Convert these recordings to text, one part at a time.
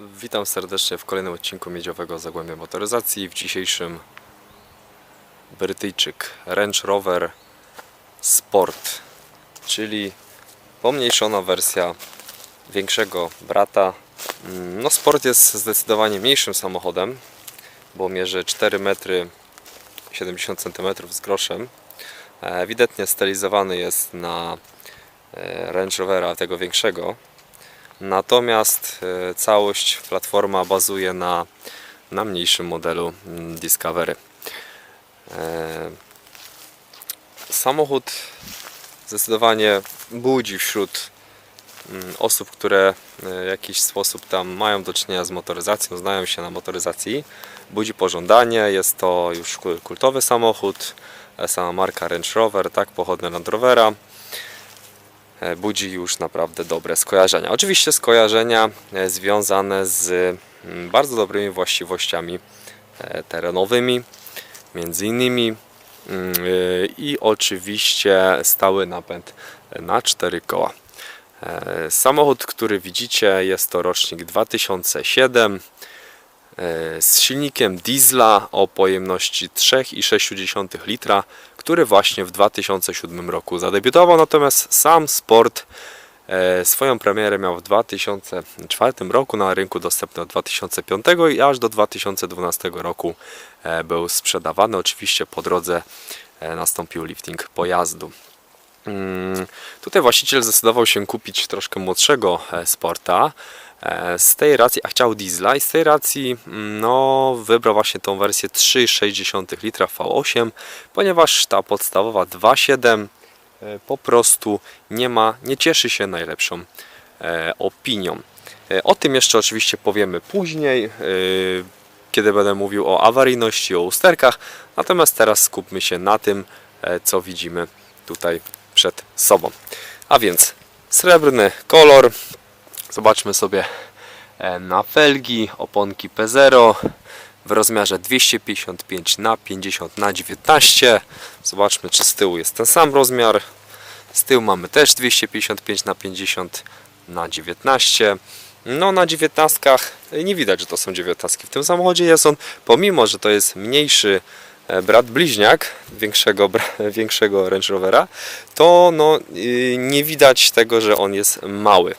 Witam serdecznie w kolejnym odcinku Miedziowego Zagłębia Motoryzacji. W dzisiejszym Brytyjczyk Range Rover Sport, czyli pomniejszona wersja większego brata. No Sport jest zdecydowanie mniejszym samochodem, bo mierzy 4 metry 70 cm z groszem. Ewidentnie stylizowany jest na e, Range Rovera tego większego, Natomiast e, całość platforma bazuje na, na mniejszym modelu mm, Discovery. E, Samochód zdecydowanie budzi wśród mm, osób, które e, w jakiś sposób tam mają do czynienia z motoryzacją, znają się na motoryzacji. Budzi pożądanie, jest to już kul- kultowy samochód, sama marka Range Rover, tak, pochodny Land Rovera budzi już naprawdę dobre skojarzenia. Oczywiście skojarzenia e, związane z mm, bardzo dobrymi właściwościami e, terenowymi, między innymi mm, e, i oczywiście stały napęd na cztery koła. E, Samochód, który widzicie, jest to rocznik 2007 e, z silnikiem diesla o pojemności 3,6 litra, który właśnie w 2007 roku zadebiutował. Natomiast sam sport e, swoją premierę miał w 2004 roku na rynku dostępny od 2005 i aż do 2012 roku e, był sprzedawany. Oczywiście po drodze e, nastąpił lifting pojazdu. Mm, Tutaj właściciel zdecydował się kupić troszkę młodszego Sporta. E, Z tej racji, a chciał diesla i z tej racji mm, no, wybrał właśnie tą wersję 3,6 litra V8, ponieważ ta podstawowa 2,7 e, po prostu nie ma, nie cieszy się najlepszą e, opinią. O tym jeszcze oczywiście powiemy później, kiedy będę mówił o awaryjności, o usterkach. Natomiast teraz skupmy się na tym, co widzimy tutaj przed sobą. A więc srebrny kolor. Zobaczmy sobie e, na felgi, oponki P0 w rozmiarze 255 na 50 na 19. Zobaczmy, czy z tyłu jest ten sam rozmiar. Z tyłu mamy też 255 na 50 na 19. No na 19 nie widać, że to są 19 w tym samochodzie. Jest on, pomimo, że to jest mniejszy e, brat bliźniak większego, większego Range Rovera, to no, nie widać tego, że on jest mały.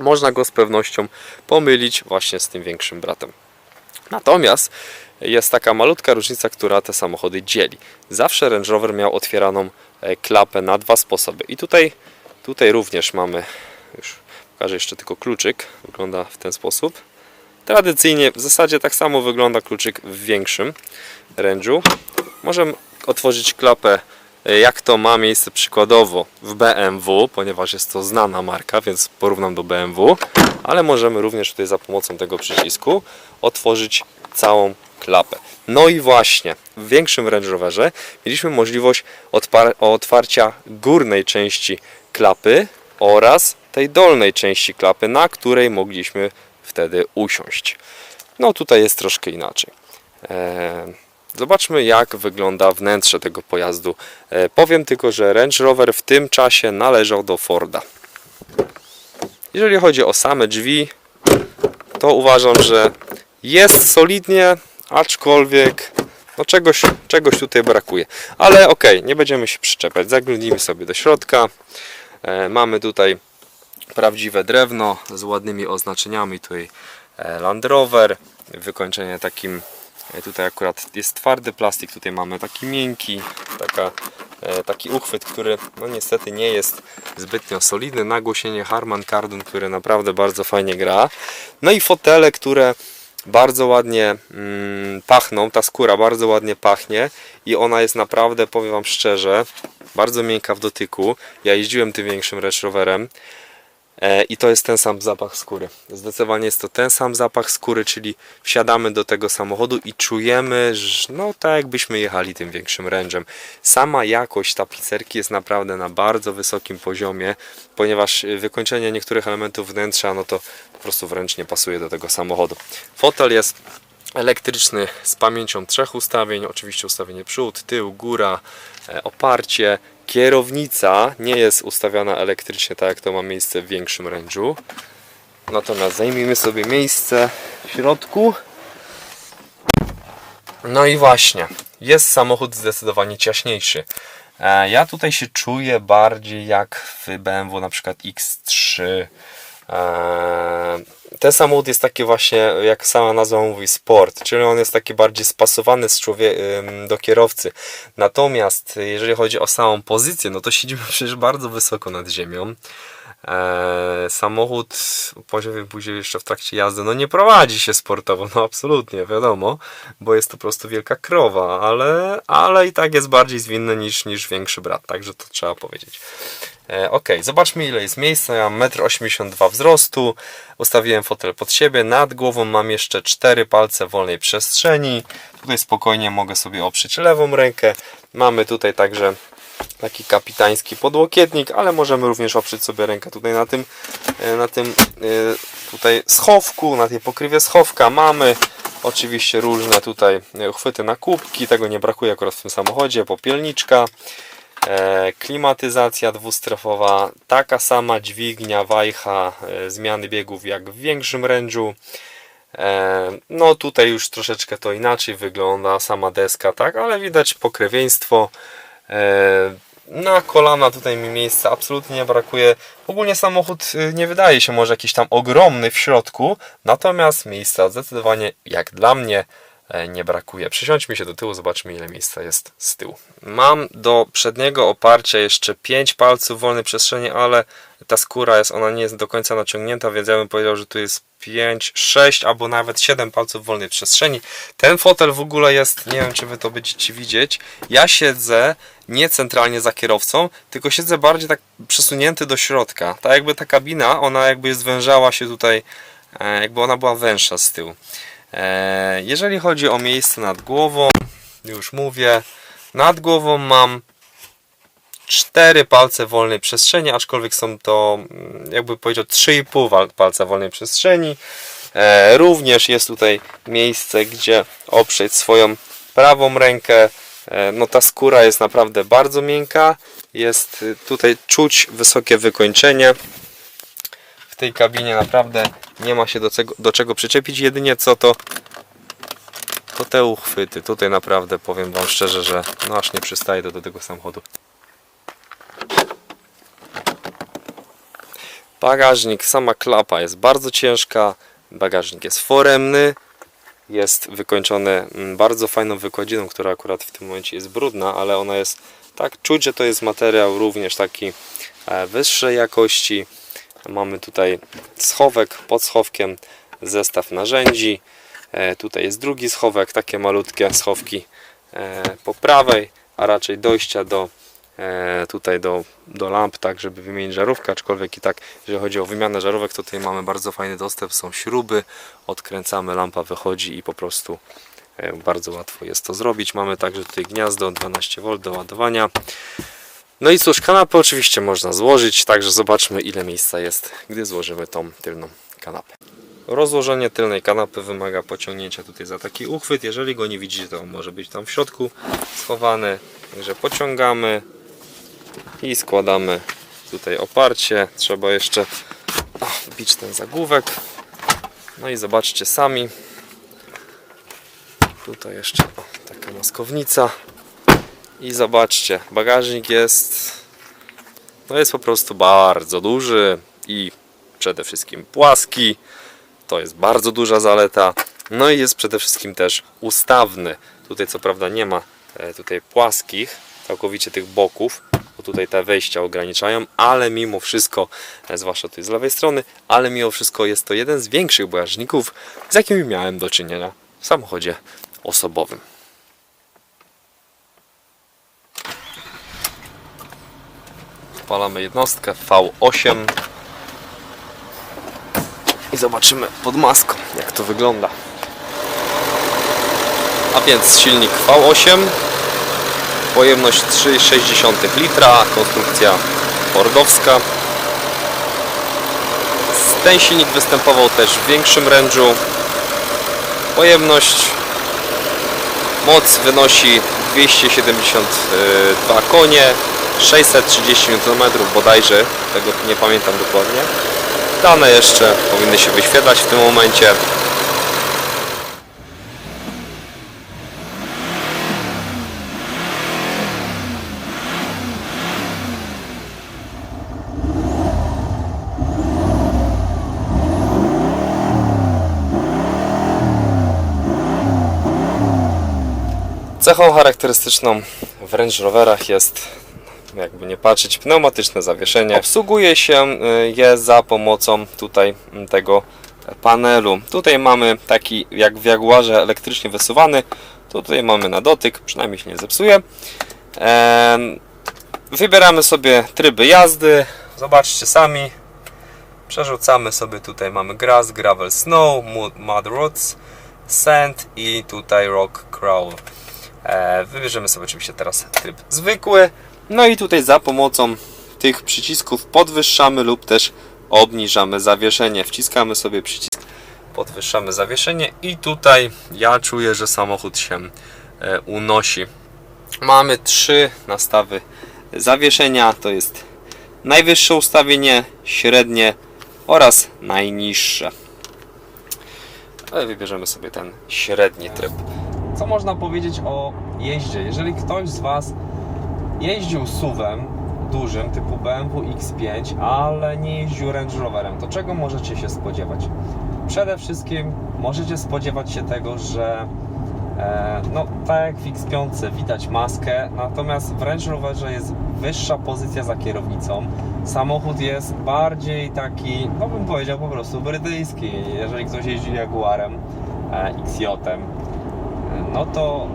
Można go z pewnością pomylić właśnie z tym większym bratem. Natomiast jest taka malutka różnica, która te samochody dzieli. Zawsze Range Rover miał otwieraną e, klapę na dwa sposoby. I tutaj, tutaj również mamy, już pokażę jeszcze tylko kluczyk, wygląda w ten sposób. Tradycyjnie w zasadzie tak samo wygląda kluczyk w większym Range'u. Możemy otworzyć klapę jak to ma miejsce przykładowo w BMW, ponieważ jest to znana marka, więc porównam do BMW, ale możemy również tutaj za pomocą tego przycisku otworzyć całą klapę. No i właśnie w większym Range Roverze mieliśmy możliwość otwarcia górnej części klapy oraz tej dolnej części klapy, na której mogliśmy wtedy usiąść. No tutaj jest troszkę inaczej. Eee, Zobaczmy jak wygląda wnętrze tego pojazdu. E, powiem tylko, że Range Rover w tym czasie należał do Forda. Jeżeli chodzi o same drzwi, to uważam, że jest solidnie, aczkolwiek no czegoś, czegoś tutaj brakuje. Ale okej, nie będziemy się przyczepiać. Zaglądnijmy sobie do środka. E, mamy tutaj prawdziwe drewno z ładnymi oznaczeniami. Tutaj e, Land Rover, wykończenie takim Tutaj akurat jest twardy plastik, tutaj mamy taki miękki, taka, e, taki uchwyt, który no niestety nie jest zbytnio solidny. Nagłośnienie Harman Kardon, które naprawdę bardzo fajnie gra. No i fotele, które bardzo ładnie mm, pachną, ta skóra bardzo ładnie pachnie i ona jest naprawdę, powiem Wam szczerze, bardzo miękka w dotyku. Ja jeździłem tym większym Range. E, I to jest ten sam zapach skóry. Zdecydowanie jest to ten sam zapach skóry, czyli wsiadamy do tego samochodu i czujemy, że no tak jakbyśmy jechali tym większym ręczem. Sama jakość tapicerki jest naprawdę na bardzo wysokim poziomie, ponieważ y, wykończenie niektórych elementów wnętrza, no to po prostu wręcz nie pasuje do tego samochodu. Fotel jest elektryczny z pamięcią trzech ustawień, oczywiście ustawienie przód, tył, góra, e, oparcie. Kierownica nie jest ustawiana elektrycznie, tak jak to ma miejsce w większym range'u. Natomiast zajmijmy sobie miejsce w środku. No i właśnie, jest samochód zdecydowanie ciaśniejszy. E, Ja tutaj się czuję bardziej jak w BMW na przykład X3. E, Ten samochód jest taki właśnie, jak sama nazwa mówi, sport, czyli on jest taki bardziej spasowany z do kierowcy. Natomiast jeżeli chodzi o samą pozycję, no to siedzimy przecież bardzo wysoko nad ziemią. E, samochód poziomie później jeszcze w trakcie jazdy, no nie prowadzi się sportowo, no absolutnie, wiadomo, bo jest to po prostu wielka krowa, ale, ale i tak jest bardziej zwinny niż, niż większy brat, także to trzeba powiedzieć. E, ok, zobaczmy ile jest miejsca, ja mam 1,82 m wzrostu, ustawiłem fotel pod siebie, nad głową mam jeszcze 4 palce wolnej przestrzeni, tutaj spokojnie mogę sobie oprzeć lewą rękę, mamy tutaj także taki kapitański podłokietnik, ale możemy również oprzeć sobie rękę tutaj na tym, e, na tym e, tutaj schowku, na tej pokrywie schowka mamy oczywiście różne tutaj e, uchwyty na kubki, tego nie brakuje akurat w tym samochodzie, popielniczka, klimatyzacja dwustrefowa, taka sama dźwignia, wajcha, zmiany biegów jak w większym rężu, No tutaj już troszeczkę to inaczej wygląda sama deska, tak, ale widać pokrewieństwo. E, Na kolana tutaj mi miejsca absolutnie nie brakuje. Ogólnie samochód y, nie wydaje się może jakiś tam ogromny w środku, natomiast miejsca zdecydowanie jak dla mnie e, nie brakuje. Przysiądźmy się do tyłu, zobaczmy ile miejsca jest z tyłu. Mam do przedniego oparcia jeszcze 5 palców wolnej przestrzeni, ale ta skóra jest, ona nie jest do końca naciągnięta, więc ja bym powiedział, że tu jest 5, 6 albo nawet 7 palców wolnej przestrzeni. Ten fotel w ogóle jest, nie wiem czy wy to będziecie widzieć, ja siedzę nie centralnie za kierowcą, tylko siedzę bardziej tak przesunięty do środka. Tak jakby ta kabina, ona jakby zwężała się tutaj, e, jakby ona była węższa z tyłu. E, Jeżeli chodzi o miejsce nad głową, już mówię, nad głową mam cztery palce wolnej przestrzeni, aczkolwiek są to, mm, jakby powiedział, 3,5 wal- palca wolnej przestrzeni. E, również jest tutaj miejsce, gdzie oprzeć swoją prawą rękę. E, no ta skóra jest naprawdę bardzo miękka. Jest y, tutaj czuć wysokie wykończenie. W tej kabinie naprawdę nie ma się do, czego, do czego przyczepić. Jedynie co to to te uchwyty. Tutaj naprawdę powiem Wam szczerze, że no aż nie przystaje do, do tego samochodu. Bagażnik, sama klapa jest bardzo ciężka. Bagażnik jest foremny. Jest wykończony mm, bardzo fajną wykładziną, która akurat w tym momencie jest brudna, ale ona jest tak czuć, że to jest materiał również taki e, wyższej jakości. Mamy tutaj schowek pod schowkiem, zestaw narzędzi. E, Tutaj jest drugi schowek, takie malutkie schowki e, po prawej, a raczej dojścia do tutaj do, do lamp, tak żeby wymienić żarówkę, aczkolwiek i tak, jeżeli chodzi o wymianę żarówek, to tutaj mamy bardzo fajny dostęp, są śruby, odkręcamy, lampa wychodzi i po prostu e, bardzo łatwo jest to zrobić. Mamy także tutaj gniazdo 12V do ładowania. No i cóż, kanapę oczywiście można złożyć, także zobaczmy ile miejsca jest, gdy złożymy tą tylną kanapę. Rozłożenie tylnej kanapy wymaga pociągnięcia tutaj za taki uchwyt. Jeżeli go nie widzicie, to on może być tam w środku schowany. Także pociągamy i składamy tutaj oparcie. Trzeba jeszcze wbić ten zagłówek. No i zobaczcie sami. Tutaj jeszcze o, taka maskownica. I zobaczcie, bagażnik jest no jest po prostu bardzo duży i przede wszystkim płaski. To jest bardzo duża zaleta. No i jest przede wszystkim też ustawny. Tutaj co prawda nie ma e, tutaj płaskich, całkowicie tych boków, bo tutaj te wejścia ograniczają, ale mimo wszystko, e, zwłaszcza tutaj z lewej strony, ale mimo wszystko jest to jeden z większych bagażników, z jakimi miałem do czynienia w samochodzie osobowym. Wpalamy jednostkę V8 i zobaczymy pod maską jak to wygląda. A więc silnik V8, pojemność 3,6 litra, konstrukcja fordowska. Ten silnik występował też w większym rężu. Pojemność, moc wynosi 272 konie, 630 Nm bodajże, tego nie pamiętam dokładnie. Dane jeszcze powinny się wyświetlać w tym momencie. Cechą charakterystyczną w Range Roverach jest, jakby nie patrzeć, pneumatyczne zawieszenie. Obsługuje się y, je za pomocą tutaj mm, tego panelu. Tutaj mamy taki jak w Jaguarze elektrycznie wysuwany. Tutaj mamy na dotyk, przynajmniej się nie zepsuje. Wybieramy sobie tryby jazdy. Zobaczcie sami. Przerzucamy sobie tutaj mamy grass, gravel, snow, mud, mud roads, sand i tutaj rock crawl. E, Wybierzemy sobie oczywiście teraz tryb zwykły. No i tutaj za pomocą tych przycisków podwyższamy lub też obniżamy zawieszenie. Wciskamy sobie przycisk, podwyższamy zawieszenie i tutaj ja czuję, że samochód się e, unosi. Mamy trzy nastawy zawieszenia. To jest najwyższe ustawienie, średnie oraz najniższe. Ale wybierzemy sobie ten średni tryb. Co można powiedzieć o jeździe? Jeżeli ktoś z Was jeździł SUV-em dużym typu BMW X5, ale nie jeździł Range Roverem, to czego możecie się spodziewać? Przede wszystkim możecie spodziewać się tego, że e, no tak jak w X5 widać maskę, natomiast w Range Roverze jest wyższa pozycja za kierownicą. Samochód jest bardziej taki, no bym powiedział po prostu brytyjski. Jeżeli ktoś jeździ Jaguarem, e, XJ-em, no to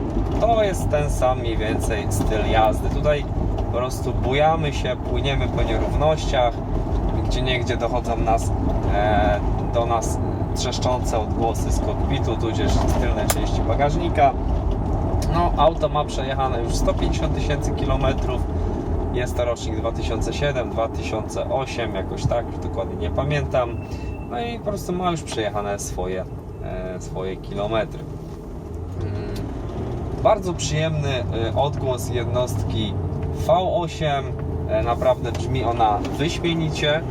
to jest ten sam mniej więcej styl jazdy. Tutaj po prostu bujamy się, płyniemy po nierównościach, gdzie niegdzie dochodzą nas, e, do nas trzeszczące odgłosy z kokpitu, tudzież z tylnej części bagażnika. No, auto ma przejechane już 150 tysięcy kilometrów. Jest to rocznik 2007, 2008, jakoś tak, dokładnie nie pamiętam. No i po prostu ma już przejechane swoje, e, swoje kilometry. Bardzo przyjemny y, odgłos jednostki V8. E, Naprawdę brzmi ona wyśmienicie.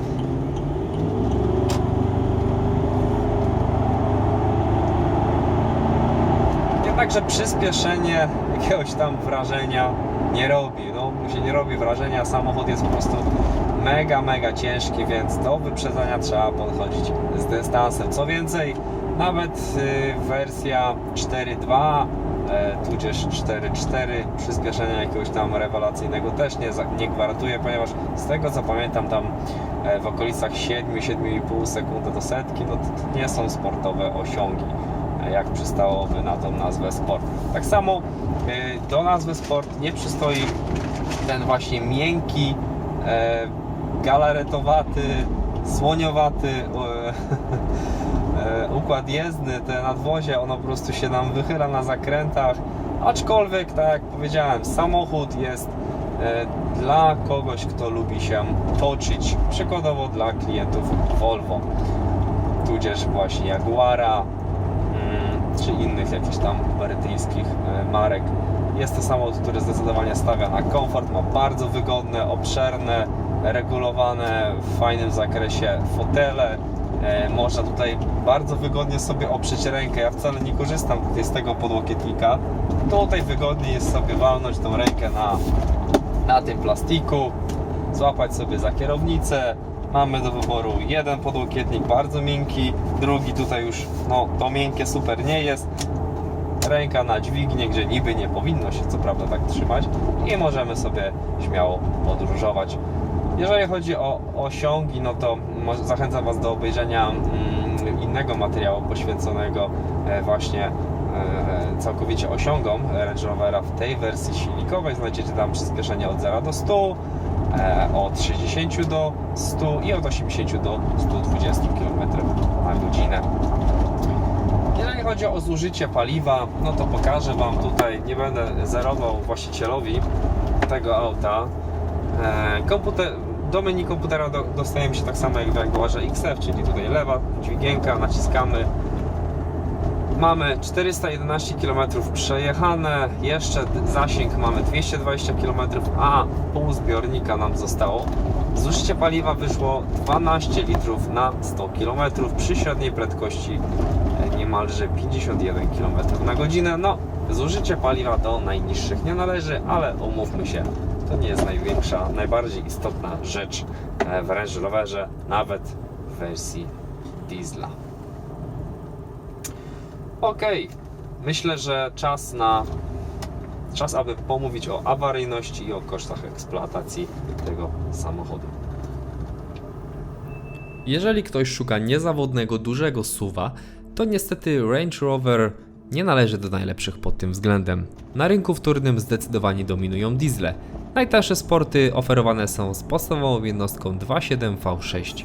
Jednakże przyspieszenie jakiegoś tam wrażenia nie robi. No, się nie robi wrażenia, samochód jest po prostu mega, mega ciężki, więc do wyprzedzania trzeba podchodzić z dystansem. Co więcej, nawet y, wersja 4.2 e, tudzież 4.4 przyspieszenia jakiegoś tam rewelacyjnego też nie, nie gwarantuje, ponieważ z tego co pamiętam tam e, w okolicach 7-7,5 sekundy do setki, no to, nie są sportowe osiągi, e, jak przystałoby na tą nazwę sport. Tak samo e, do nazwy sport nie przystoi ten właśnie miękki, e, galaretowaty, słoniowaty e, e, układ jezdny, te nadwozie, ono po prostu się nam wychyla na zakrętach, aczkolwiek, tak jak powiedziałem, samochód jest e, dla kogoś, kto lubi się toczyć, przykładowo dla klientów Volvo, tudzież właśnie Jaguara, mm, czy innych jakichś tam brytyjskich e, marek. Jest to samochód, który zdecydowanie stawia na komfort, ma bardzo wygodne, obszerne, regulowane w fajnym zakresie fotele. E, Można tutaj bardzo wygodnie sobie oprzeć rękę. Ja wcale nie korzystam tutaj z tego podłokietnika. Tutaj wygodnie jest sobie walnąć tą rękę na, na tym plastiku, złapać sobie za kierownicę. Mamy do wyboru jeden podłokietnik bardzo miękki, drugi tutaj już, no to miękkie super nie jest. Ręka na dźwignię, gdzie niby nie powinno się co prawda tak trzymać i możemy sobie śmiało podróżować. Jeżeli chodzi o osiągi, no to zachęcam Was do obejrzenia mm, innego materiału poświęconego e, właśnie e, całkowicie osiągom Range Rovera w tej wersji silnikowej. Znajdziecie tam przyspieszenie od 0 do 100, e, od 60 do 100 i od 80 do 120 km na godzinę. Jeżeli chodzi o zużycie paliwa, no to pokażę Wam tutaj, nie będę zerował właścicielowi tego auta. Komputer, do menu komputera do, dostajemy się tak samo jak w Jaguarze XF, czyli tutaj lewa dźwigienka, naciskamy. mamy 411 km przejechane, jeszcze zasięg mamy 220 km, a pół zbiornika nam zostało. Zużycie paliwa wyszło 12 litrów na 100 km przy średniej prędkości e, niemalże 51 km na godzinę. No, zużycie paliwa do najniższych nie należy, ale umówmy się, to nie jest największa, najbardziej istotna rzecz e, w Range Roverze, nawet w wersji diesla. Okej, myślę, że czas na czas, aby pomówić o awaryjności i o kosztach eksploatacji tego samochodu. Jeżeli ktoś szuka niezawodnego, dużego suwa, to niestety Range Rover nie należy do najlepszych pod tym względem. Na rynku wtórnym zdecydowanie dominują diesle. Najtańsze sporty oferowane są z podstawową jednostką 2.7 V6.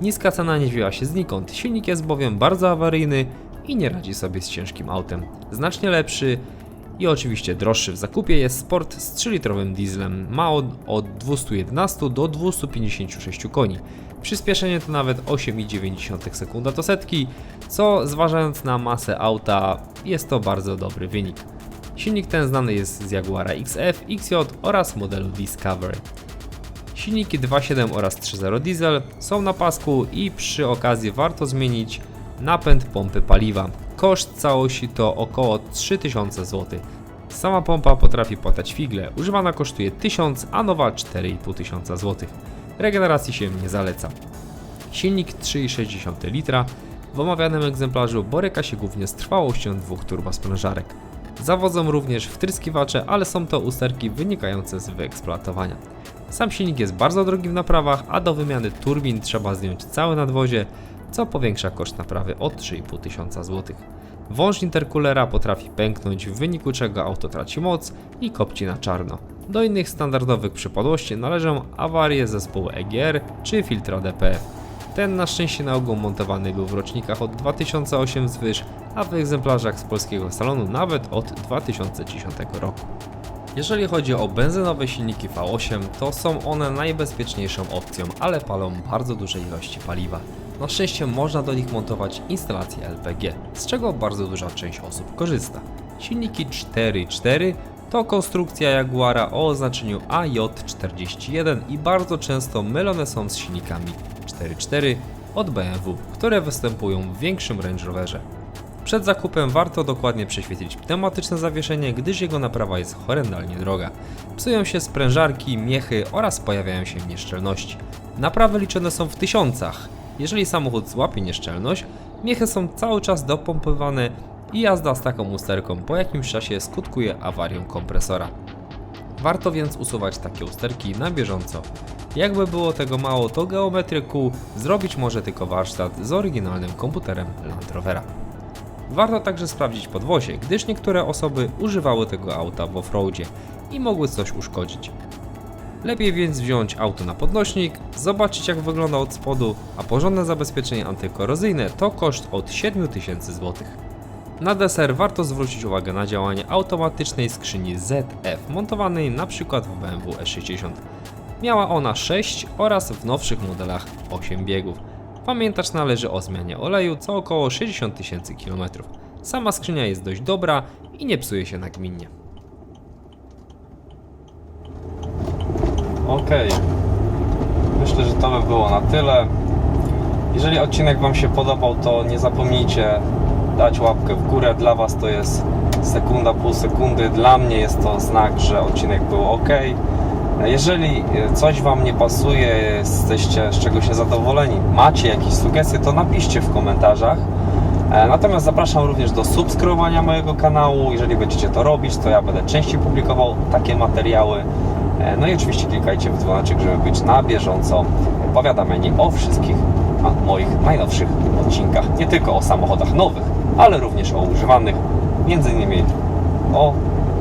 Niska cena nie wzięła się znikąd, silnik jest bowiem bardzo awaryjny i nie radzi sobie z ciężkim autem. Znacznie lepszy i oczywiście droższy w zakupie jest Sport z 3-litrowym dieslem. Ma od, od 211 do 256 koni. Przyspieszenie to nawet 8,9 sekunda do setki, co zważając na masę auta jest to bardzo dobry wynik. Silnik ten znany jest z Jaguara XF, XJ oraz modelu Discovery. Silniki 2.7 oraz 3.0 diesel są na pasku i przy okazji warto zmienić napęd pompy paliwa. Koszt całości to około 3000 zł. Sama pompa potrafi płatać figle, używana kosztuje 1000, a nowa 4500 zł. Regeneracji się nie zaleca. Silnik 3,6 litra w omawianym egzemplarzu boryka się głównie z trwałością dwóch turbosprężarek. Zawodzą również wtryskiwacze, ale są to usterki wynikające z wyeksploatowania. Sam silnik jest bardzo drogi w naprawach, a do wymiany turbin trzeba zdjąć całe nadwozie, co powiększa koszt naprawy o 3,5 tysiąca złotych. Wąż intercoolera potrafi pęknąć, w wyniku czego auto traci moc i kopci na czarno. Do innych standardowych przypadłości należą awarie zespołu EGR czy filtra DPF. Ten na szczęście na ogół montowany był w rocznikach od 2008 wzwyż, a w egzemplarzach z polskiego salonu nawet od 2010 roku. Jeżeli chodzi o benzynowe silniki V8, to są one najbezpieczniejszą opcją, ale palą bardzo duże ilości paliwa. Na szczęście można do nich montować instalację LPG, z czego bardzo duża część osób korzysta. Silniki 4.4 to konstrukcja Jaguara o oznaczeniu AJ41 i bardzo często mylone są z silnikami 4.4 od BMW, które występują w większym Range Roverze. Przed zakupem warto dokładnie prześwietlić pneumatyczne zawieszenie, gdyż jego naprawa jest horrendalnie droga. Psują się sprężarki, miechy oraz pojawiają się nieszczelności. Naprawy liczone są w tysiącach. Jeżeli samochód złapie nieszczelność, miechy są cały czas dopompowane i jazda z taką usterką po jakimś czasie skutkuje awarią kompresora. Warto więc usuwać takie usterki na bieżąco. Jakby było tego mało, to geometrię kół zrobić może tylko warsztat z oryginalnym komputerem Land Rovera. Warto także sprawdzić podwozie, gdyż niektóre osoby używały tego auta w offroadzie i mogły coś uszkodzić. Lepiej więc wziąć auto na podnośnik, zobaczyć jak wygląda od spodu, a porządne zabezpieczenie antykorozyjne to koszt od 7000 zł. Na deser warto zwrócić uwagę na działanie automatycznej skrzyni ZF montowanej np. w BMW E60. Miała ona 6 oraz w nowszych modelach 8 biegów. Pamiętać należy o zmianie oleju co około 60 tysięcy km. Sama skrzynia jest dość dobra i nie psuje się nagminnie. Okej. Myślę, że to by było na tyle. Jeżeli odcinek Wam się podobał, to nie zapomnijcie dać łapkę w górę. Dla Was to jest sekunda, pół sekundy. Dla mnie jest to znak, że odcinek był ok. Jeżeli coś Wam nie pasuje, jesteście z czegoś niezadowoleni, macie jakieś sugestie, to napiszcie w komentarzach. E, Natomiast zapraszam również do subskrybowania mojego kanału. Jeżeli będziecie to robić, to ja będę częściej publikował takie materiały. E, No i oczywiście klikajcie w dzwoneczek, żeby być na bieżąco powiadamiani o wszystkich moich najnowszych odcinkach. Nie tylko o samochodach nowych, ale również o używanych, między innymi o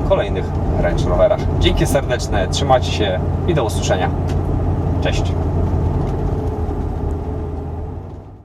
kolejnych Range Roverach. Dzięki serdeczne, trzymajcie się i do usłyszenia. Cześć!